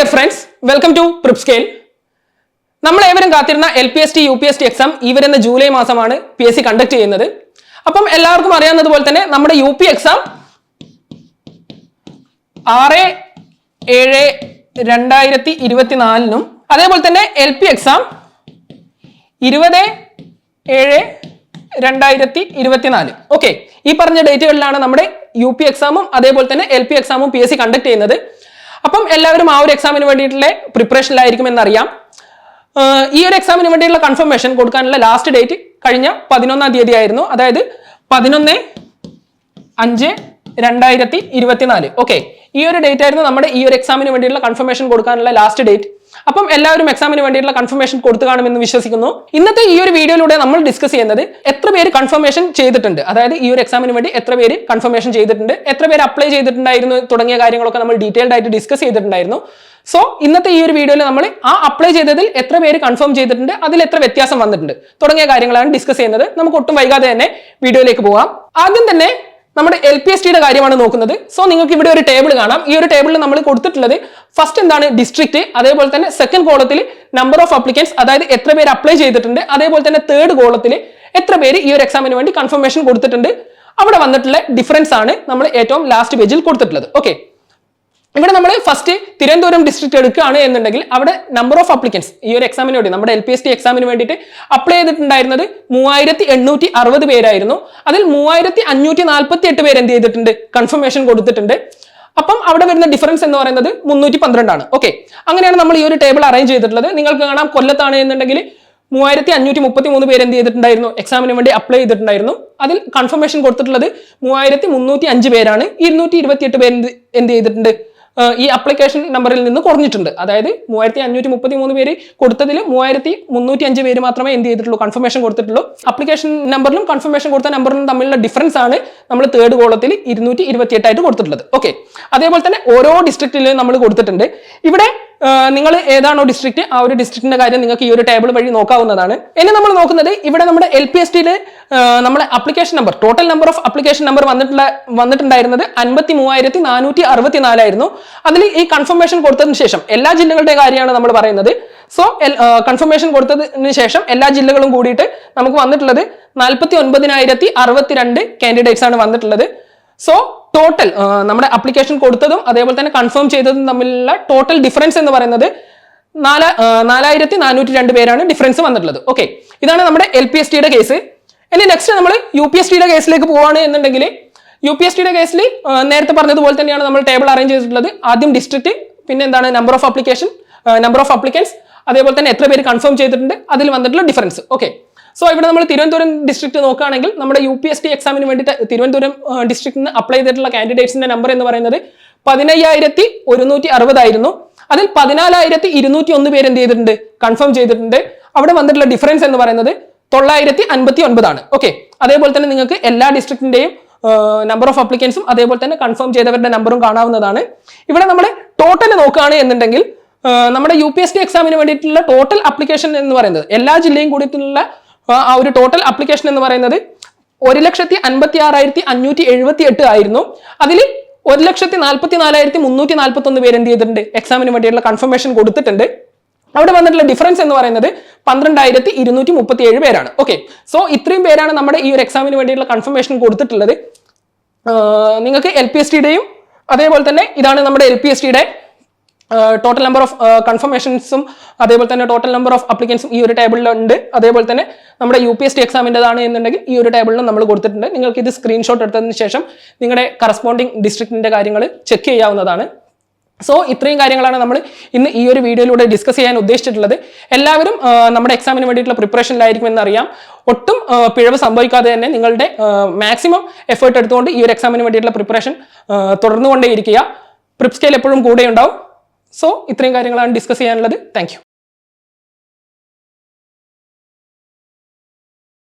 Dear friends welcome to Prepscale നമ്മൾ ഏവരും കാത്തിരുന്ന L P S T U P S T exam ഈ വരുന്ന ജൂലൈ മാസമാണ് പി എസ് സി കണ്ടക്ട് ചെയ്യുന്നത്. അപ്പം എല്ലാവർക്കും അറിയാവുന്നതുപോലെ തന്നെ നമ്മുടെ യു പി എക്സാം ആറ് ഏഴ് രണ്ടായിരത്തി ഇരുപത്തിനാലിനും അതേപോലെ തന്നെ എൽ പി എക്സാം ഇരുപത് ഏഴ് രണ്ടായിരത്തി ഇരുപത്തിനാല്. ഓക്കെ ഈ പറഞ്ഞ ഡേറ്റുകളിലാണ് നമ്മുടെ യു പി എക്സാമും അതേപോലെ തന്നെ എൽ പി എക്സാമും പി എസ് സി കണ്ടക്ട് ചെയ്യുന്നത്. അപ്പം എല്ലാവരും ആ ഒരു എക്സാമിന് വേണ്ടിയിട്ടുള്ള പ്രിപ്പറേഷനിലായിരിക്കും എന്നറിയാം. ഈ ഒരു എക്സാമിന് വേണ്ടിയുള്ള കൺഫർമേഷൻ കൊടുക്കാനുള്ള ലാസ്റ്റ് ഡേറ്റ് കഴിഞ്ഞ പതിനൊന്നാം തീയതി ആയിരുന്നു. അതായത് പതിനൊന്ന് അഞ്ച് രണ്ടായിരത്തി ഇരുപത്തിനാല്. ഓക്കെ ഈ ഒരു ഡേറ്റ് ആയിരുന്നു നമ്മുടെ ഈ ഒരു എക്സാമിന് വേണ്ടിയുള്ള കൺഫർമേഷൻ കൊടുക്കാനുള്ള ലാസ്റ്റ് ഡേറ്റ് അപ്പം എല്ലാവരും എക്സാമിന് വേണ്ടിയിട്ടുള്ള കൺഫർമേഷൻ കൊടുത്തു കാണുമെന്ന് വിശ്വസിക്കുന്നു. ഇന്നത്തെ ഈ ഒരു വീഡിയോയിലൂടെ നമ്മൾ ഡിസ്കസ് ചെയ്യുന്നത് എത്ര പേര് കൺഫർമേഷൻ ചെയ്തിട്ടുണ്ട്. അതായത് ഈ ഒരു എക്സാമിന് വേണ്ടി എത്ര പേര് കൺഫർമേഷൻ ചെയ്തിട്ടുണ്ട്. എത്ര പേര് അപ്ലൈ ചെയ്തിട്ടുണ്ടായിരുന്നു തുടങ്ങിയ കാര്യങ്ങളൊക്കെ നമ്മൾ ഡീറ്റെയിൽഡ് ആയിട്ട് ഡിസ്കസ് ചെയ്തിട്ടുണ്ടായിരുന്നു. സോ ഇന്നത്തെ ഈ ഒരു വീഡിയോയിൽ നമ്മൾ ആ അപ്ലൈ ചെയ്തതിൽ എത്ര പേര് കൺഫേം ചെയ്തിട്ടുണ്ട് അതിൽ എത്ര വ്യത്യാസം വന്നിട്ടുണ്ട് തുടങ്ങിയ കാര്യങ്ങളാണ് ഡിസ്കസ് ചെയ്യുന്നത്. നമുക്ക് ഒട്ടും വൈകാതെ തന്നെ വീഡിയോയിലേക്ക് പോകാം. ആദ്യം തന്നെ നമ്മുടെ എൽ പി എസ് ടിയുടെ കാര്യമാണ് നോക്കുന്നത്. സോ നിങ്ങൾക്ക് ഇവിടെ ഒരു ടേബിൾ കാണാം. ഈ ഒരു ടേബിളിൽ നമ്മൾ കൊടുത്തിട്ടുള്ളത് ഫസ്റ്റ് എന്താണ്? ഡിസ്ട്രിക്ട് അതേപോലെ തന്നെ സെക്കൻഡ് കോളത്തിൽ നമ്പർ ഓഫ് അപ്ലിക്കൻസ് അതായത് എത്ര പേര് അപ്ലൈ ചെയ്തിട്ടുണ്ട്. അതേപോലെ തന്നെ തേർഡ് കോളത്തിൽ എത്ര പേര് ഈ ഒരു എക്സാമിന് വേണ്ടി കൺഫർമേഷൻ കൊടുത്തിട്ടുണ്ട്. അവിടെ വന്നിട്ടുള്ള ഡിഫറൻസ് ആണ് നമ്മൾ ഏറ്റവും ലാസ്റ്റ് പേജിൽ കൊടുത്തിട്ടുള്ളത്. ഓക്കെ ഇവിടെ നമ്മൾ ഫസ്റ്റ് തിരുവനന്തപുരം ഡിസ്ട്രിക്ട് എടുക്കുകയാണ് എന്നുണ്ടെങ്കിൽ അവിടെ നമ്പർ ഓഫ് അപ്ലിക്കൻസ് ഈ ഒരു എക്സാമിന് വേണ്ടി നമ്മുടെ എൽ പി എസ് ടി എക്സാമിന് വേണ്ടിയിട്ട് അപ്ലൈ ചെയ്തിട്ടുണ്ടായിരുന്നത് മൂവായിരത്തി എണ്ണൂറ്റി അറുപത് പേരായിരുന്നു. അതിൽ മൂവായിരത്തി അഞ്ഞൂറ്റി നാൽപ്പത്തി എട്ട് പേര് എന്ത് ചെയ്തിട്ടുണ്ട്? കൺഫർമേഷൻ കൊടുത്തിട്ടുണ്ട്. അപ്പം അവിടെ വരുന്ന ഡിഫറൻസ് എന്ന് പറയുന്നത് മുന്നൂറ്റി പന്ത്രണ്ടാണ് ഓക്കെ അങ്ങനെയാണ് നമ്മൾ ഈ ഒരു ടേബിൾ അറേഞ്ച് ചെയ്തിട്ടുള്ളത്. നിങ്ങൾക്ക് കാണാം കൊല്ലത്താണ് എന്നുണ്ടെങ്കിൽ മൂവായിരത്തി അഞ്ഞൂറ്റി മുപ്പത്തി മൂന്ന് പേര് എന്ത് ചെയ്തിട്ടുണ്ടായിരുന്നു? എക്സാമിന് വേണ്ടി അപ്ലൈ ചെയ്തിട്ടുണ്ടായിരുന്നു. അതിൽ കൺഫർമേഷൻ കൊടുത്തിട്ടുള്ളത് മൂവായിരത്തി മുന്നൂറ്റി അഞ്ച് പേരാണ്. ഇരുന്നൂറ്റി ഇരുപത്തിയെട്ട് പേര് എന്ത് ചെയ്തിട്ടുണ്ട്? ഈ അപ്ലിക്കേഷൻ നമ്പറിൽ നിന്ന് കുറഞ്ഞിട്ടുണ്ട്. അതായത് മൂവായിരത്തി അഞ്ഞൂറ്റി മുപ്പത്തി മൂന്ന് പേര് കൊടുത്തതിൽ മൂവായിരത്തി മുന്നൂറ്റി അഞ്ച് പേര് മാത്രമേ എന്ത് ചെയ്തിട്ടുള്ളൂ കൺഫർമേഷൻ കൊടുത്തിട്ടുള്ളൂ. അപ്ലിക്കേഷൻ നമ്പറിലും കൺഫർമേഷൻ കൊടുത്ത നമ്പറിലും തമ്മിലുള്ള ഡിഫറൻസ് ആണ് നമ്മൾ തേർഡ് കോളത്തിൽ ഇരുന്നൂറ്റി ഇരുപത്തി എട്ടായിട്ട് കൊടുത്തിട്ടുള്ളത്. ഓക്കെ അതേപോലെ തന്നെ ഓരോ ഡിസ്ട്രിക്റ്റിലും നമ്മൾ കൊടുത്തിട്ടുണ്ട്. ഇവിടെ നിങ്ങൾ ഏതാണോ ഡിസ്ട്രിക്ട് ആ ഒരു ഡിസ്ട്രിക്റ്റിന്റെ കാര്യം നിങ്ങൾക്ക് ഈ ഒരു ടേബിൾ വഴി നോക്കാവുന്നതാണ്. ഇനി നമ്മൾ നോക്കുന്നത് ഇവിടെ നമ്മുടെ എൽ പി എസ് ടിയിൽ നമ്മുടെ application number total number of application number വന്നിട്ടുള്ള വന്നിട്ടുണ്ടായിരുന്നത് അൻപത്തി മൂവായിരത്തി നാനൂറ്റി അറുപത്തി നാലായിരുന്നു അതിൽ ഈ കൺഫർമേഷൻ കൊടുത്തതിന് ശേഷം എല്ലാ ജില്ലകളുടെ കാര്യമാണ് നമ്മൾ പറയുന്നത്. സോ കൺഫർമേഷൻ കൊടുത്തതിന് ശേഷം എല്ലാ ജില്ലകളും കൂടിയിട്ട് നമുക്ക് വന്നിട്ടുള്ളത് നാൽപ്പത്തി ഒൻപതിനായിരത്തി അറുപത്തിരണ്ട് കാൻഡിഡേറ്റ്സ് ആണ് വന്നിട്ടുള്ളത്. സോ ടോട്ടൽ നമ്മുടെ അപ്ലിക്കേഷൻ കൊടുത്തതും അതേപോലെ തന്നെ കൺഫേം ചെയ്തതും തമ്മിലുള്ള ടോട്ടൽ ഡിഫറൻസ് എന്ന് പറയുന്നത് നാല് നാലായിരത്തി നാനൂറ്റി രണ്ട് പേരാണ് ഡിഫറൻസ് വന്നിട്ടുള്ളത്. ഓക്കെ ഇതാണ് നമ്മുടെ എൽ പി എസ് ടിയുടെ കേസ് ഇനി നെക്സ്റ്റ് നമ്മൾ യു പി എസ് ടിയുടെ കേസിലേക്ക് പോവാണ് എന്നുണ്ടെങ്കിൽ യു പി എസ് ടിയുടെ കേസിൽ നേരത്തെ പറഞ്ഞതുപോലെ തന്നെയാണ് നമ്മൾ ടേബിൾ അറേഞ്ച് ചെയ്തിട്ടുള്ളത്. ആദ്യം ഡിസ്ട്രിക്ട് പിന്നെ എന്താണ് number of application number of applicants അതേപോലെ തന്നെ എത്ര പേര് കൺഫേം ചെയ്തിട്ടുണ്ട് അതിൽ വന്നിട്ടുള്ള ഡിഫറൻസ് ഓക്കെ സോ ഇവിടെ നമ്മൾ തിരുവനന്തപുരം ഡിസ്ട്രിക്ട് നോക്കുകയാണെങ്കിൽ നമ്മുടെ യു പി എസ് ടി എക്സാമിന് വേണ്ടിയിട്ട് തിരുവനന്തപുരം ഡിസ്ട്രിക്റ്റിൽ നിന്ന് അപ്ലൈ ചെയ്തിട്ടുള്ള കാൻഡിഡേറ്റ്സിന്റെ നമ്പർ എന്ന് പറയുന്നത് പതിനയ്യായിരത്തി ഒരുന്നൂറ്റി അറുപതായിരുന്നു. അതിൽ പതിനാലായിരത്തി ഇരുന്നൂറ്റി ഒന്ന് പേര് എന്ത് ചെയ്തിട്ടുണ്ട്? കൺഫേം ചെയ്തിട്ടുണ്ട്. അവിടെ വന്നിട്ടുള്ള ഡിഫറൻസ് എന്ന് പറയുന്നത് തൊള്ളായിരത്തി അൻപത്തി ഒൻപതാണ് ഓക്കെ അതേപോലെ തന്നെ നിങ്ങൾക്ക് എല്ലാ ഡിസ്ട്രിക്റ്റിന്റെയും നമ്പർ ഓഫ് അപ്ലിക്കൻസും അതേപോലെ തന്നെ കൺഫേം ചെയ്തവരുടെ നമ്പറും കാണാവുന്നതാണ്. ഇവിടെ നമ്മൾ ടോട്ടൽ നോക്കുകയാണ് എന്നുണ്ടെങ്കിൽ നമ്മുടെ യു പി എസ് ടി എക്സാമിന് വേണ്ടിയിട്ടുള്ള ടോട്ടൽ അപ്ലിക്കേഷൻ എന്ന് പറയുന്നത് എല്ലാ ജില്ലയും കൂടിയിട്ടുള്ള ആ, ആ ഒരു ടോട്ടൽ അപ്ലിക്കേഷൻ എന്ന് പറയുന്നത് ഒരു ലക്ഷത്തി അൻപത്തി ആറായിരത്തി അഞ്ഞൂറ്റി എഴുപത്തി എട്ട് ആയിരുന്നു. അതിൽ ഒരു ലക്ഷത്തി നാൽപ്പത്തി നാലായിരത്തി മുന്നൂറ്റി നാൽപ്പത്തി ഒന്ന് പേര് എന്ത് ചെയ്തിട്ടുണ്ട്? എക്സാമിന് വേണ്ടിയുള്ള കൺഫർമേഷൻ കൊടുത്തിട്ടുണ്ട്. അവിടെ വന്നിട്ടുള്ള ഡിഫറൻസ് എന്ന് പറയുന്നത് പന്ത്രണ്ടായിരത്തി ഇരുന്നൂറ്റി മുപ്പത്തി ഏഴ് പേരാണ്. ഓക്കെ സോ ഇത്രയും പേരാണ് നമ്മുടെ ഈ ഒരു എക്സാമിന് വേണ്ടിയുള്ള കൺഫർമേഷൻ കൊടുത്തിട്ടുള്ളത്. നിങ്ങൾക്ക് എൽ പി എസ് ടിയുടെയും അതേപോലെ തന്നെ ഇതാണ് നമ്മുടെ എൽ പി എസ് ടിയുടെ ടോട്ടൽ നമ്പർ ഓഫ് കൺഫർമേഷൻസും അതേപോലെ തന്നെ ടോട്ടൽ നമ്പർ ഓഫ് അപ്ലിക്കൻസും ഈ ഒരു ടേബിളിലുണ്ട് അതേപോലെ തന്നെ നമ്മുടെ യു പി എസ് ടി എക്സാമിന്റെതാണ് എന്നുണ്ടെങ്കിൽ ഈ ഒരു ടേബിളിലും നമ്മൾ കൊടുത്തിട്ടുണ്ട്. നിങ്ങൾക്ക് ഇത് സ്ക്രീൻഷോട്ട് എടുത്തതിന് ശേഷം നിങ്ങളുടെ കറസ്പോണ്ടിങ് ഡിസ്ട്രിക്റ്റിന്റെ കാര്യങ്ങൾ ചെക്ക് ചെയ്യാവുന്നതാണ്. സോ ഇത്രയും കാര്യങ്ങളാണ് നമ്മൾ ഇന്ന് ഈ ഒരു വീഡിയോയിലൂടെ ഡിസ്കസ് ചെയ്യാൻ ഉദ്ദേശിച്ചിട്ടുള്ളത്. എല്ലാവരും നമ്മുടെ എക്സാമിന് വേണ്ടിയിട്ടുള്ള പ്രിപ്പറേഷനിലായിരിക്കും എന്നറിയാം ഒട്ടും പിഴവ് സംഭവിക്കാതെ തന്നെ നിങ്ങളുടെ മാക്സിമം എഫേർട്ട് എടുത്തുകൊണ്ട് ഈ ഒരു എക്സാമിന് വേണ്ടിയിട്ടുള്ള പ്രിപ്പറേഷൻ തുടർന്നുകൊണ്ടേയിരിക്കുക. പ്രിപ്സ്കെയിൽ എപ്പോഴും കൂടെ ഉണ്ടാവും സോ ഇത്രയും കാര്യങ്ങളാണ് ഡിസ്കസ് ചെയ്യാനുള്ളത്. താങ്ക്